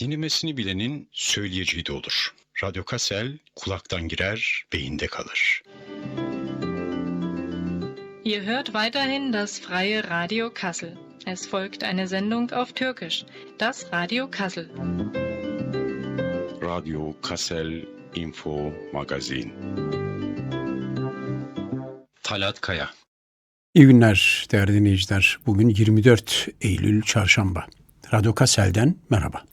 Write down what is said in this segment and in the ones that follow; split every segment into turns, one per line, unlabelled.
Dinlemesini bilenin söyleyeceği de olur. Radyo Kassel kulaktan girer, beyinde kalır.
Ihr hört weiterhin das freie Radio Kassel. Es folgt eine Sendung auf Türkisch, das Radio Kassel.
Radyo Kassel Info Magazin. Talat Kaya
İyi günler değerli dinleyiciler. Bugün 24 Eylül Çarşamba. Radyo Kassel'den merhaba.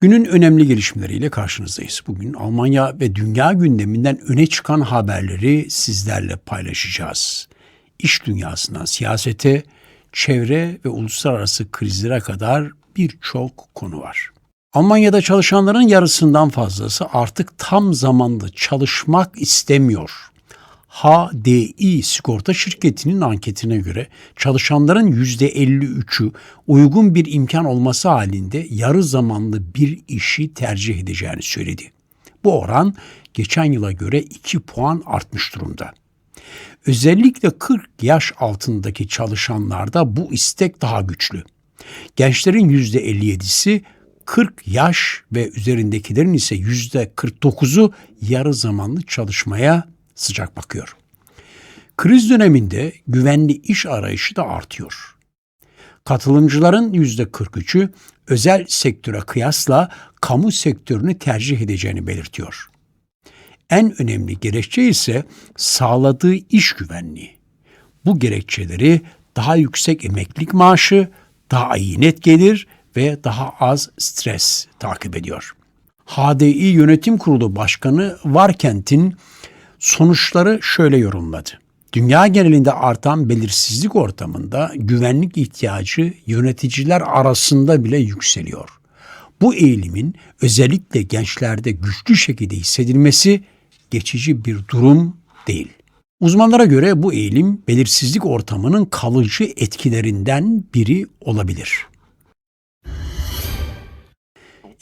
Günün önemli gelişmeleriyle karşınızdayız. Bugün Almanya ve dünya gündeminden öne çıkan haberleri sizlerle paylaşacağız. İş dünyasından siyasete, çevre ve uluslararası krizlere kadar birçok konu var. Almanya'da çalışanların yarısından fazlası artık tam zamanlı çalışmak istemiyor. HDI sigorta şirketinin anketine göre çalışanların %53'ü uygun bir imkan olması halinde yarı zamanlı bir işi tercih edeceğini söyledi. Bu oran geçen yıla göre 2 puan artmış durumda. Özellikle 40 yaş altındaki çalışanlarda bu istek daha güçlü. Gençlerin %57'si 40 yaş ve üzerindekilerin ise %49'u yarı zamanlı çalışmaya sıcak bakıyor. Kriz döneminde güvenli iş arayışı da artıyor. Katılımcıların %43'ü özel sektöre kıyasla kamu sektörünü tercih edeceğini belirtiyor. En önemli gerekçe ise sağladığı iş güvenliği. Bu gerekçeleri daha yüksek emeklilik maaşı, daha iyi net gelir ve daha az stres takip ediyor. HDI Yönetim Kurulu Başkanı Varkent'in sonuçları şöyle yorumladı. Dünya genelinde artan belirsizlik ortamında güvenlik ihtiyacı yöneticiler arasında bile yükseliyor. Bu eğilimin özellikle gençlerde güçlü şekilde hissedilmesi geçici bir durum değil. Uzmanlara göre bu eğilim belirsizlik ortamının kalıcı etkilerinden biri olabilir.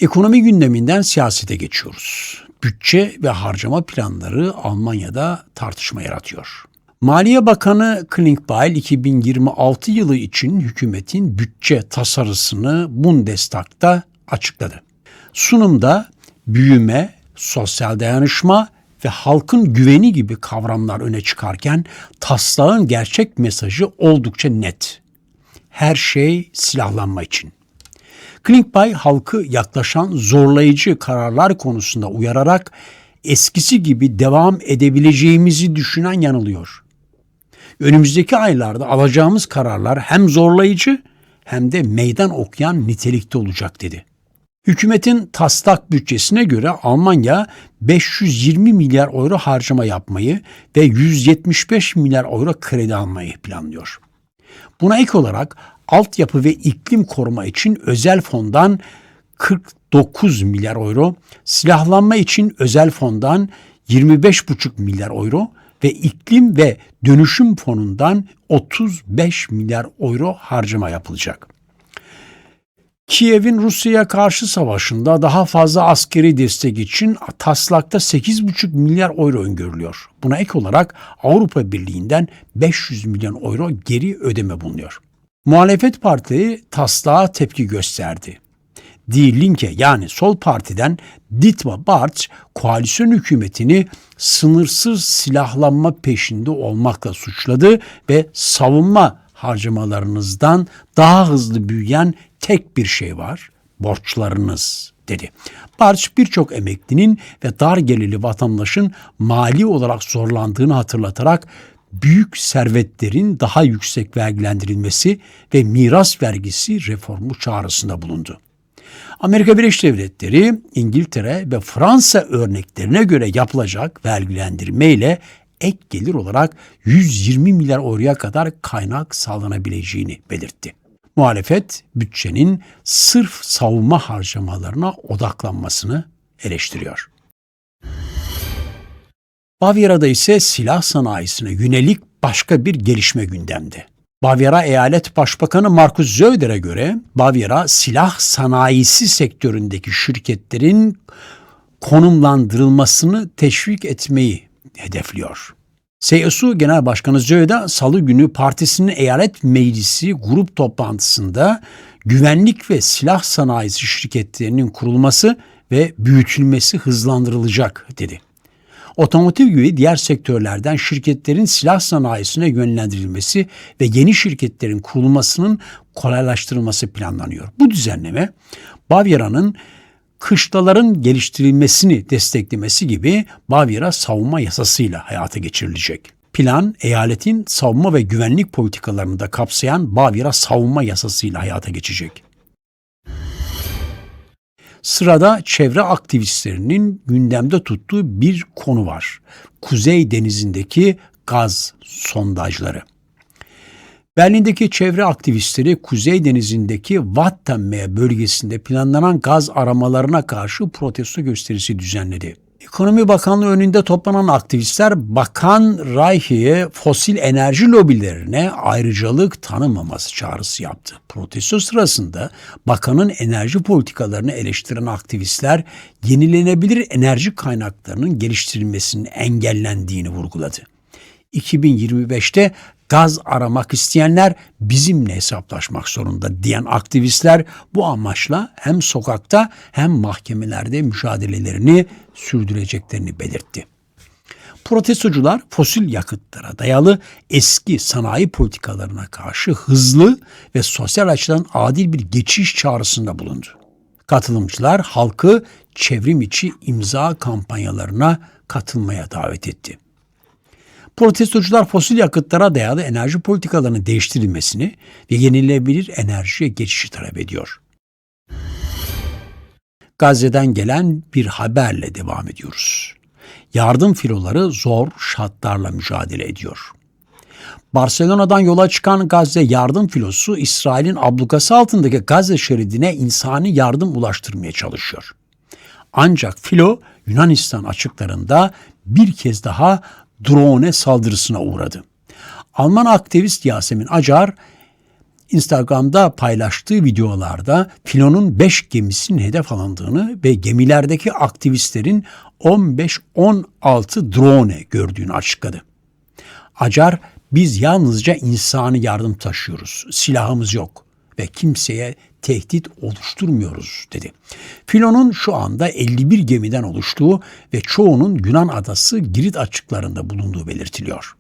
Ekonomi gündeminden siyasete geçiyoruz. Bütçe ve harcama planları Almanya'da tartışma yaratıyor. Maliye Bakanı Klingbeil 2026 yılı için hükümetin bütçe tasarısını Bundestag'da açıkladı. Sunumda büyüme, sosyal dayanışma ve halkın güveni gibi kavramlar öne çıkarken taslağın gerçek mesajı oldukça net. Her şey silahlanma için. Klinkbay halkı yaklaşan zorlayıcı kararlar konusunda uyararak eskisi gibi devam edebileceğimizi düşünen yanılıyor. Önümüzdeki aylarda alacağımız kararlar hem zorlayıcı hem de meydan okuyan nitelikte olacak dedi. Hükümetin taslak bütçesine göre Almanya 520 milyar euro harcama yapmayı ve 175 milyar euro kredi almayı planlıyor. Buna ek olarak altyapı ve iklim koruma için özel fondan 49 milyar euro, silahlanma için özel fondan 25,5 milyar euro ve iklim ve dönüşüm fonundan 35 milyar euro harcama yapılacak. Kiev'in Rusya'ya karşı savaşında daha fazla askeri destek için taslakta 8,5 milyar euro öngörülüyor. Buna ek olarak Avrupa Birliği'nden 500 milyon euro geri ödeme bulunuyor. Muhalefet partileri taslağa tepki gösterdi. Die Linke yani Sol Parti'den Dietmar Bartsch koalisyon hükümetini sınırsız silahlanma peşinde olmakla suçladı ve savunma harcamalarınızdan daha hızlı büyüyen tek bir şey var, borçlarınız dedi. Bartsch birçok emeklinin ve dar gelirli vatandaşın mali olarak zorlandığını hatırlatarak büyük servetlerin daha yüksek vergilendirilmesi ve miras vergisi reformu çağrısında bulundu. Amerika Birleşik Devletleri, İngiltere ve Fransa örneklerine göre yapılacak vergilendirme ile ek gelir olarak 120 milyar euroya kadar kaynak sağlanabileceğini belirtti. Muhalefet bütçenin sırf savunma harcamalarına odaklanmasını eleştiriyor. Bavyera'da ise silah sanayisine yönelik başka bir gelişme gündemde. Bavyera Eyalet Başbakanı Markus Söder'e göre Bavyera silah sanayisi sektöründeki şirketlerin konumlandırılmasını teşvik etmeyi hedefliyor. CSU Genel Başkanı Zöğda Salı günü partisinin eyalet meclisi grup toplantısında güvenlik ve silah sanayisi şirketlerinin kurulması ve büyütülmesi hızlandırılacak dedi. Otomotiv gibi diğer sektörlerden şirketlerin silah sanayisine yönlendirilmesi ve yeni şirketlerin kurulmasının kolaylaştırılması planlanıyor. Bu düzenleme Bavyera'nın kışlaların geliştirilmesini desteklemesi gibi Bavyera savunma yasasıyla hayata geçirilecek. Plan eyaletin savunma ve güvenlik politikalarını da kapsayan Bavyera savunma yasasıyla hayata geçecek. Sırada çevre aktivistlerinin gündemde tuttuğu bir konu var. Kuzey Denizi'ndeki gaz sondajları. Berlin'deki çevre aktivistleri Kuzey Denizi'ndeki Wattenmeer bölgesinde planlanan gaz aramalarına karşı protesto gösterisi düzenledi. Ekonomi Bakanlığı önünde toplanan aktivistler Bakan Reiche'ye fosil enerji lobilerine ayrıcalık tanımaması çağrısı yaptı. Protesto sırasında bakanın enerji politikalarını eleştiren aktivistler yenilenebilir enerji kaynaklarının geliştirilmesinin engellendiğini vurguladı. 2025'te gaz aramak isteyenler bizimle hesaplaşmak zorunda diyen aktivistler bu amaçla hem sokakta hem mahkemelerde mücadelelerini sürdüreceklerini belirtti. Protestocular fosil yakıtlara dayalı eski sanayi politikalarına karşı hızlı ve sosyal açıdan adil bir geçiş çağrısında bulundu. Katılımcılar halkı çevrim içi imza kampanyalarına katılmaya davet etti. Protestocular fosil yakıtlara dayalı enerji politikalarının değiştirilmesini ve yenilenebilir enerjiye geçişi talep ediyor. Gazze'den gelen bir haberle devam ediyoruz. Yardım filoları zor şartlarla mücadele ediyor. Barcelona'dan yola çıkan Gazze yardım filosu İsrail'in ablukası altındaki Gazze şeridine insani yardım ulaştırmaya çalışıyor. Ancak filo Yunanistan açıklarında bir kez daha drone saldırısına uğradı. Alman aktivist Yasemin Acar Instagram'da paylaştığı videolarda filonun 5 gemisinin hedef alındığını ve gemilerdeki aktivistlerin 15-16 drone gördüğünü açıkladı. Acar biz yalnızca insani yardım taşıyoruz. Silahımız yok ve kimseye tehdit oluşturmuyoruz dedi. Filonun şu anda 51 gemiden oluştuğu ve çoğunun Yunan adası Girit açıklarında bulunduğu belirtiliyor.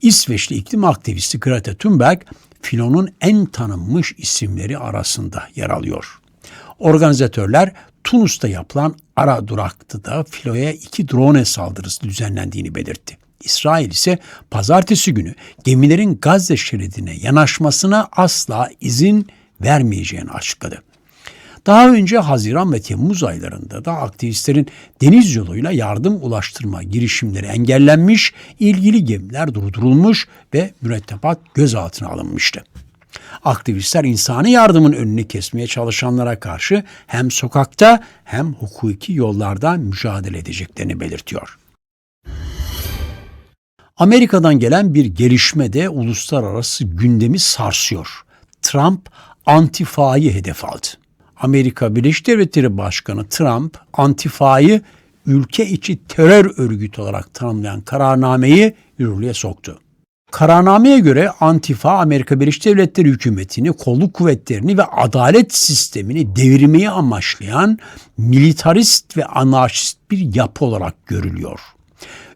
İsveçli iklim aktivisti Greta Thunberg, filonun en tanınmış isimleri arasında yer alıyor. Organizatörler Tunus'ta yapılan ara durakta da filoya iki drone saldırısı düzenlendiğini belirtti. İsrail ise pazartesi günü gemilerin Gazze şeridine yanaşmasına asla izin vermeyeceğini açıkladı. Daha önce Haziran ve Temmuz aylarında da aktivistlerin deniz yoluyla yardım ulaştırma girişimleri engellenmiş, ilgili gemiler durdurulmuş ve mürettebat gözaltına alınmıştı. Aktivistler insani yardımın önünü kesmeye çalışanlara karşı hem sokakta hem hukuki yollarda mücadele edeceklerini belirtiyor. Amerika'dan gelen bir gelişme de uluslararası gündemi sarsıyor. Trump Antifa'yı hedef aldı. Amerika Birleşik Devletleri Başkanı Trump Antifa'yı ülke içi terör örgütü olarak tanımlayan kararnameyi yürürlüğe soktu. Kararnameye göre Antifa Amerika Birleşik Devletleri hükümetini, kolluk kuvvetlerini ve adalet sistemini devirmeyi amaçlayan militarist ve anarşist bir yapı olarak görülüyor.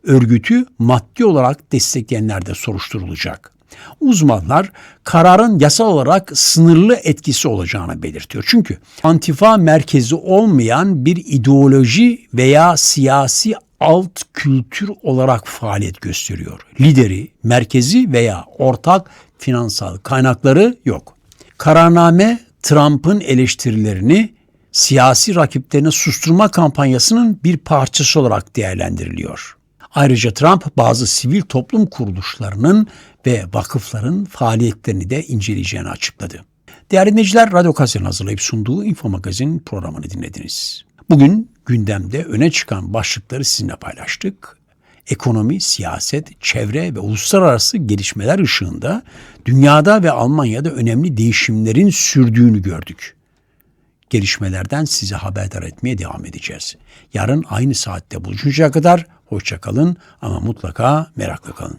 Örgütü maddi olarak destekleyenler de soruşturulacak. Uzmanlar kararın yasal olarak sınırlı etkisi olacağını belirtiyor. Çünkü antifa merkezi olmayan bir ideoloji veya siyasi alt kültür olarak faaliyet gösteriyor. Lideri, merkezi veya ortak finansal kaynakları yok. Kararname Trump'ın eleştirilerini siyasi rakiplerini susturma kampanyasının bir parçası olarak değerlendiriliyor. Ayrıca Trump bazı sivil toplum kuruluşlarının ve vakıfların faaliyetlerini de inceleyeceğini açıkladı. Değerli dinleyiciler, Radyo Kasya'nın hazırlayıp sunduğu Info Magazin programını dinlediniz. Bugün gündemde öne çıkan başlıkları sizinle paylaştık. Ekonomi, siyaset, çevre ve uluslararası gelişmeler ışığında dünyada ve Almanya'da önemli değişimlerin sürdüğünü gördük. Gelişmelerden sizi haberdar etmeye devam edeceğiz. Yarın aynı saatte buluşuncaya kadar Hoşça kalın ama mutlaka merakla kalın.